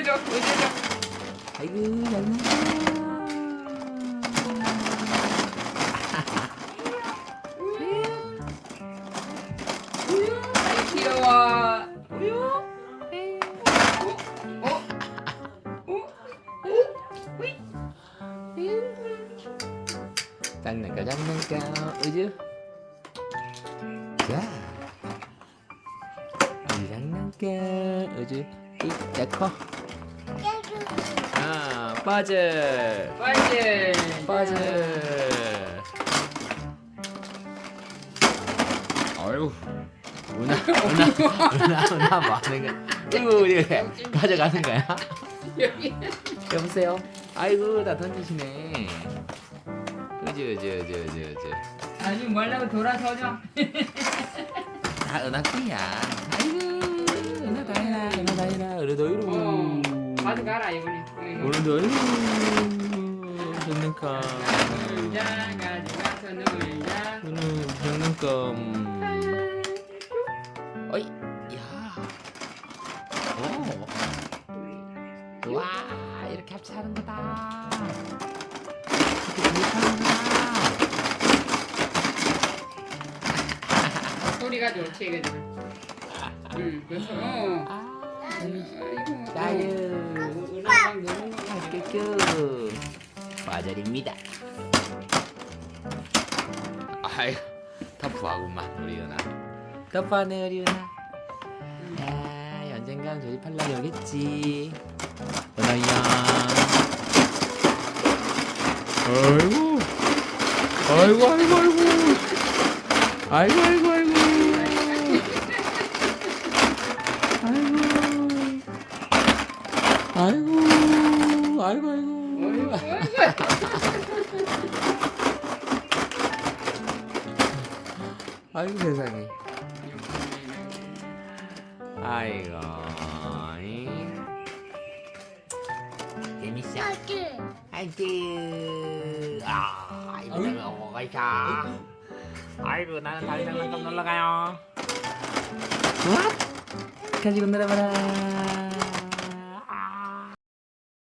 의자 줘 아이고 장난감. 아이 귀여워 우유 어? 어? 어? 장난감 장난감 우주. 자. 우주 장난감 우주. 이자 커. 아 빠져. 빠질 빠져. 아유. 누나 누나 누나 누나 거야? 이거 이렇게 가져가는 거야? 여기 여보세요. 아이고 다 던지시네. 으즈 으즈 으즈 으즈. 아주 말라고 돌아서죠 다 은하끼야. 아이고 은하 다이라 은하 은하도 이루. 어 가져가라 이번에 오늘도 이루. 장난감. 놀자 가져가서 놀자 오늘 장난감. 어이 야. 오. 와 이렇게 합체하는 거다. 이렇게. 소리가 좋지 그죠 응 그래서 어 아, 아이고 나유 끄끄 과절입니다. 아이 터프하구만 우리 은하. 터프하네 우리 은하. 아 언젠간 조립할 날이 오겠지. 아이고 아이고 아이고 아이고 아이고 아이고 아이고 아이고 아이고 아이고. 아이고 세상에. 아이고 이. 재밌어? 아이고. 아 내가 뭐가 있어? 아이고 나는 다른 장난감 놀러 가요. 와 가지고 놀아봐라